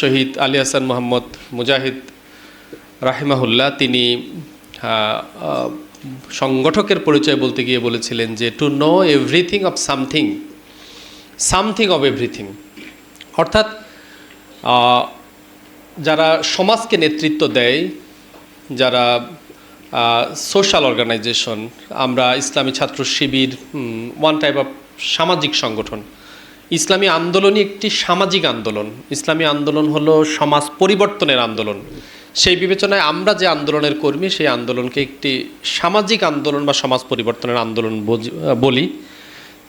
শহীদ আলী হাসান মোহাম্মদ মুজাহিদ রাহিমাহুল্লাহ, তিনি সংগঠকের পরিচয় বলতে গিয়ে বলেছিলেন যে to know everything of something something of everything অর্থাৎ যারা সমাজকে নেতৃত্ব দেয়, যারা সোশ্যাল অর্গানাইজেশন আমরা ইসলামী ছাত্র শিবির ওয়ান টাইপ অফ সামাজিক সংগঠন ইসলামী আন্দোলনই একটি সামাজিক আন্দোলন। ইসলামী আন্দোলন হলো সমাজ পরিবর্তনের আন্দোলন। সেই বিবেচনায় আমরা যে আন্দোলনের কর্মী, সেই আন্দোলনকে একটি সামাজিক আন্দোলন বা সমাজ পরিবর্তনের আন্দোলন বলি।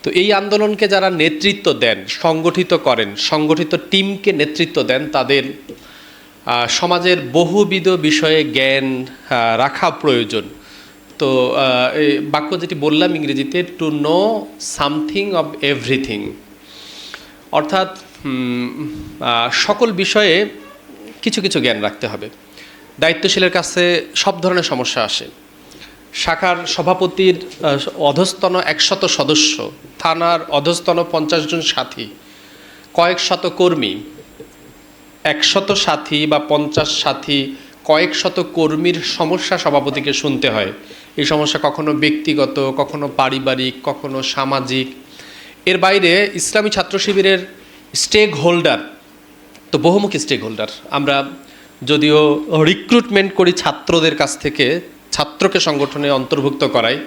তো এই আন্দোলনকে যারা নেতৃত্ব দেন, সংগঠিত করেন, সংগঠিত টিমকে নেতৃত্ব দেন, তাদের সমাজের বহুবিধ বিষয়ে জ্ঞান রাখা প্রয়োজন। তো বাক্য যেটি বললাম ইংরেজিতে to know something of everything অর্থাৎ সকল বিষয়ে কিছু কিছু জ্ঞান রাখতে হবে। দায়িত্বশীলের কাছে সব ধরনের সমস্যা আসে। শাখার সভাপতির অধস্তন একশত সদস্য, থানার অধস্তন পঞ্চাশ জন সাথী, কয়েক শত কর্মী, একশত সাথী বা পঞ্চাশ সাথী, কয়েক শত কর্মীর সমস্যা সভাপতিকে শুনতে হয়। এই সমস্যা কখনো ব্যক্তিগত, কখনো পারিবারিক, কখনো সামাজিক এর বাইরে ইসলামী ছাত্র শিবিরের স্টেক হোল্ডার তো বহুমুখী স্টেক হোল্ডার আমরা যদিও রিক্রুটমেন্ট করি ছাত্রদের কাছ থেকে, ছাত্রকে সংগঠনে অন্তর্ভুক্ত করাই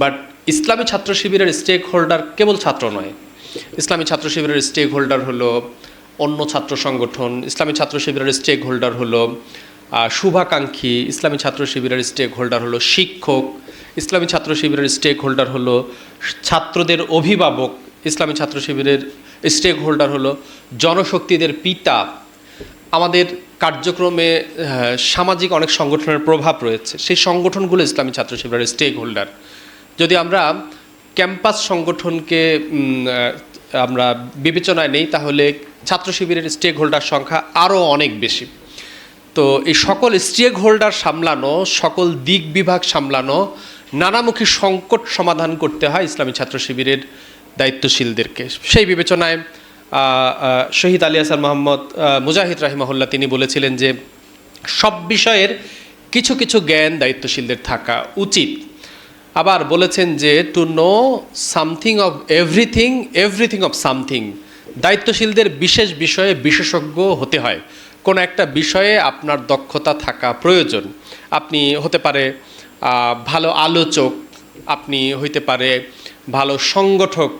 বাট ইসলামী ছাত্র শিবিরের স্টেক হোল্ডার কেবল ছাত্র নয়। ইসলামী ছাত্র শিবিরের স্টেক হোল্ডার হলো অন্য ছাত্র সংগঠন, ইসলামী ছাত্র শিবিরের স্টেক হোল্ডার হলো শুভাকাঙ্ক্ষী, ইসলামী ছাত্র শিবিরের স্টেক হোল্ডার হলো শিক্ষক ইসলামী ছাত্র শিবিরের স্টেক হোল্ডার হলো ছাত্রদের অভিভাবক। ইসলামী ছাত্র শিবিরের স্টেক হোল্ডার হলো জনশক্তিদের পিতা। আমাদের কার্যক্রমে সামাজিক অনেক সংগঠনের প্রভাব রয়েছে। সেই সংগঠনগুলো ইসলামী ছাত্র শিবিরের স্টেক হোল্ডার যদি আমরা ক্যাম্পাস সংগঠনকে আমরা বিবেচনায় নেই, তাহলে ছাত্র শিবিরের স্টেক হোল্ডার সংখ্যা আরও অনেক বেশি। তো এই সকল স্টেক হোল্ডার সামলানো, সকল দিক বিভাগ সামলানো নানামুখী সংকট সমাধান করতে হয় ইসলামী ছাত্র শিবিরের দায়িত্বশীলদেরকে। সেই বিবেচনায় শহীদ আলী হাসান মোহাম্মদ মুজাহিদ রাহিমাহুল্লাহ তিনি বলেছিলেন যে সব বিষয়ের কিছু কিছু জ্ঞান দায়িত্বশীলদের থাকা উচিত। আবার বলেছেন যে to know something of everything everything of something দায়িত্বশীলদের বিশেষ বিষয়ে বিশেষজ্ঞ হতে হয়। কোনো একটা বিষয়ে আপনার দক্ষতা থাকা প্রয়োজন। আপনি হতে পারে ভালো আলোচক আপনি হইতে পারে, ভালো সংগঠক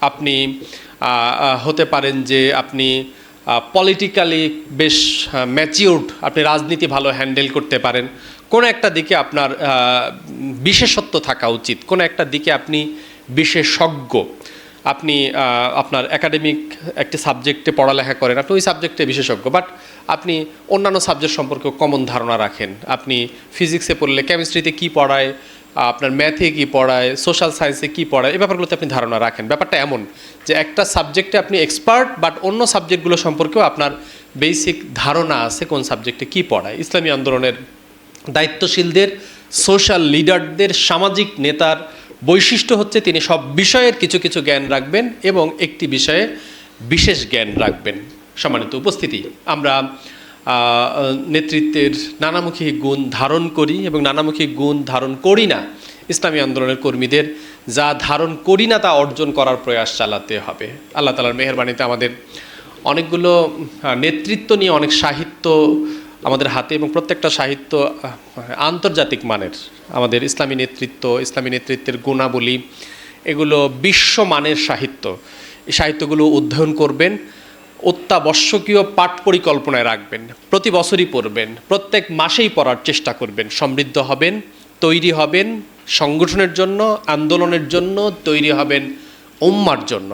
আপনি হতে পারেন যে আপনি পলিটিক্যালি বেশ ম্যাচিউরড আপনি রাজনীতি ভালো হ্যান্ডেল করতে পারেন। কোন একটা দিকে আপনার বিশেষত্ব থাকা উচিত, কোন একটা দিকে আপনি বিশেষজ্ঞ। আপনি আপনার একাডেমিক একটি সাবজেক্টে পড়ালেখা করেন, আপনি ওই সাবজেক্টে বিশেষজ্ঞ বাট আপনি অন্যান্য সাবজেক্ট সম্পর্কে কমন ধারণা রাখেন। আপনি ফিজিক্সে পড়লে কেমিস্ট্রিতে কী পড়ায়, আপনার ম্যাথে কী পড়ায় সোশ্যাল সায়েন্সে কী পড়ায়, এই ব্যাপারগুলোতে আপনি ধারণা রাখেন। ব্যাপারটা এমন যে একটা সাবজেক্টে আপনি এক্সপার্ট বাট অন্য সাবজেক্টগুলো সম্পর্কেও আপনার বেসিক ধারণা আছে কোন সাবজেক্টে কী পড়ায়। ইসলামী আন্দোলনের দায়িত্বশীলদের সোশ্যাল লিডারদের সামাজিক নেতার বৈশিষ্ট্য হচ্ছে তিনি সব বিষয়ের কিছু কিছু জ্ঞান রাখবেন এবং একটি বিষয়ে বিশেষ জ্ঞান রাখবেন। সম্মানিত উপস্থিতি, আমরা নেতৃত্বের নানামুখী গুণ ধারণ করি এবং নানামুখী গুণ ধারণ করি না। ইসলামী আন্দোলনের কর্মীদের যা ধারণ করি না তা অর্জন করার প্রয়াস চালাতে হবে। আল্লাহ তালার মেহরবানিতে আমাদের অনেকগুলো নেতৃত্ব নিয়ে অনেক সাহিত্য আমাদের হাতে এবং প্রত্যেকটা সাহিত্য আন্তর্জাতিক মানের। আমাদের ইসলামী নেতৃত্ব, ইসলামী নেতৃত্বের গুণাবলী, এগুলো বিশ্বমানের সাহিত্য। এই সাহিত্যগুলো অধ্যয়ন করবেন, অত্যাবশ্যকীয় পাঠ পরিকল্পনায় রাখবেন, প্রতি বছরই পড়বেন, প্রত্যেক মাসেই পড়ার চেষ্টা করবেন, সমৃদ্ধ হবেন, তৈরি হবেন, সংগঠনের জন্য, আন্দোলনের জন্য, তৈরি হবেন, উম্মার জন্য।